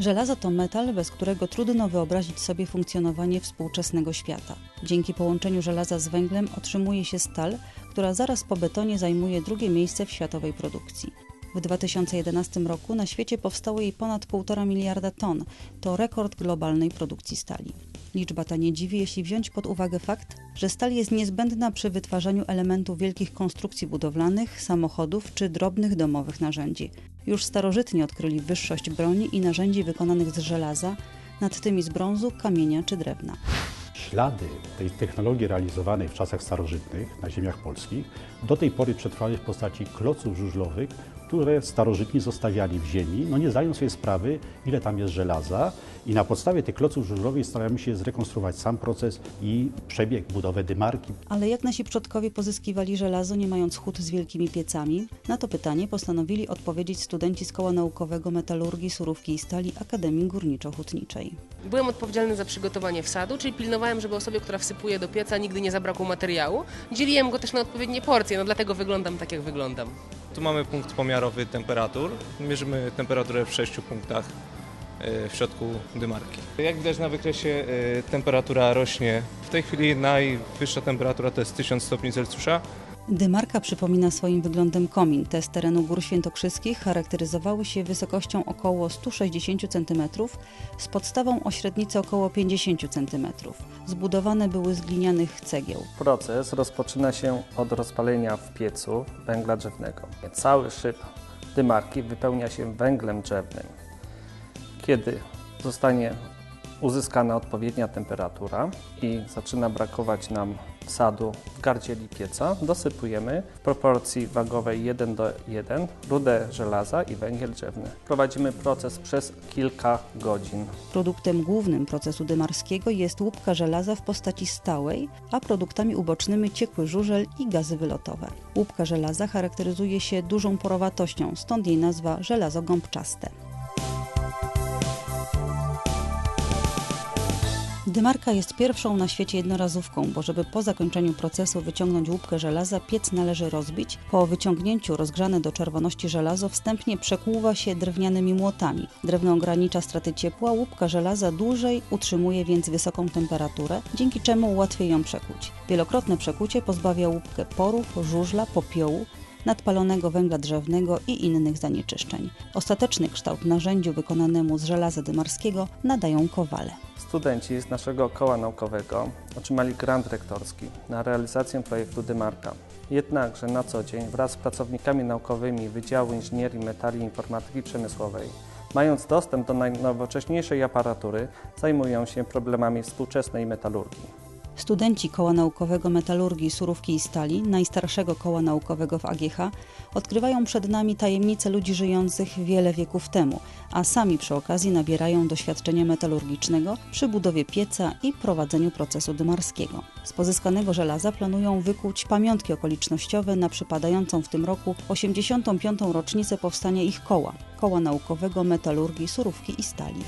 Żelazo to metal, bez którego trudno wyobrazić sobie funkcjonowanie współczesnego świata. Dzięki połączeniu żelaza z węglem otrzymuje się stal, która zaraz po betonie zajmuje drugie miejsce w światowej produkcji. W 2011 roku na świecie powstało jej ponad 1,5 miliarda ton. To rekord globalnej produkcji stali. Liczba ta nie dziwi, jeśli wziąć pod uwagę fakt, że stal jest niezbędna przy wytwarzaniu elementów wielkich konstrukcji budowlanych, samochodów czy drobnych domowych narzędzi. Już starożytni odkryli wyższość broni i narzędzi wykonanych z żelaza nad tymi z brązu, kamienia czy drewna. Ślady tej technologii realizowanej w czasach starożytnych na ziemiach polskich do tej pory przetrwały w postaci kloców żużlowych, które starożytni zostawiali w ziemi, no nie zdając sobie sprawy, ile tam jest żelaza i na podstawie tych kloców żużlowych staramy się zrekonstruować sam proces i przebieg, budowę dymarki. Ale jak nasi przodkowie pozyskiwali żelazo, nie mając hut z wielkimi piecami? Na to pytanie postanowili odpowiedzieć studenci z Koła Naukowego Metalurgii, Surówki i Stali Akademii Górniczo-Hutniczej. Byłem odpowiedzialny za przygotowanie wsadu, czyli pilnowałem, żeby osobie, która wsypuje do pieca, nigdy nie zabrakło materiału. Dzieliłem go też na odpowiednie porcje, no dlatego wyglądam tak, jak wyglądam. Tu mamy punkt pomiarowy temperatur. Mierzymy temperaturę w sześciu punktach e, w środku dymarki. Jak widać na wykresie e, temperatura rośnie. W tej chwili najwyższa temperatura to jest 1000 stopni Celsjusza. Dymarka przypomina swoim wyglądem komin. Te z terenu Gór Świętokrzyskich charakteryzowały się wysokością około 160 cm, z podstawą o średnicy około 50 cm. Zbudowane były z glinianych cegieł. Proces rozpoczyna się od rozpalenia w piecu węgla drzewnego. Cały szyb dymarki wypełnia się węglem drzewnym. Kiedy zostanie uzyskana odpowiednia temperatura i zaczyna brakować nam sadu w gardzieli pieca, dosypujemy w proporcji wagowej 1 do 1 rudę żelaza i węgiel drzewny. Prowadzimy proces przez kilka godzin. Produktem głównym procesu dymarskiego jest łupka żelaza w postaci stałej, a produktami ubocznymi ciekły żużel i gazy wylotowe. Łupka żelaza charakteryzuje się dużą porowatością, stąd jej nazwa żelazo gąbczaste. Dymarka jest pierwszą na świecie jednorazówką, bo żeby po zakończeniu procesu wyciągnąć łupkę żelaza, piec należy rozbić. Po wyciągnięciu rozgrzane do czerwoności żelazo wstępnie przekłuwa się drewnianymi młotami. Drewno ogranicza straty ciepła, łupka żelaza dłużej utrzymuje więc wysoką temperaturę, dzięki czemu łatwiej ją przekuć. Wielokrotne przekucie pozbawia łupkę porów, żużla, popiołu, nadpalonego węgla drzewnego i innych zanieczyszczeń. Ostateczny kształt narzędziu wykonanemu z żelaza dymarskiego nadają kowale. Studenci z naszego koła naukowego otrzymali grant rektorski na realizację projektu Dymarka. Jednakże na co dzień wraz z pracownikami naukowymi Wydziału Inżynierii Metali i Informatyki Przemysłowej, mając dostęp do najnowocześniejszej aparatury, zajmują się problemami współczesnej metalurgii. Studenci Koła Naukowego Metalurgii, Surówki i Stali, najstarszego koła naukowego w AGH, odkrywają przed nami tajemnice ludzi żyjących wiele wieków temu, a sami przy okazji nabierają doświadczenia metalurgicznego przy budowie pieca i prowadzeniu procesu dymarskiego. Z pozyskanego żelaza planują wykuć pamiątki okolicznościowe na przypadającą w tym roku 85. rocznicę powstania ich koła, Koła Naukowego Metalurgii, Surówki i Stali.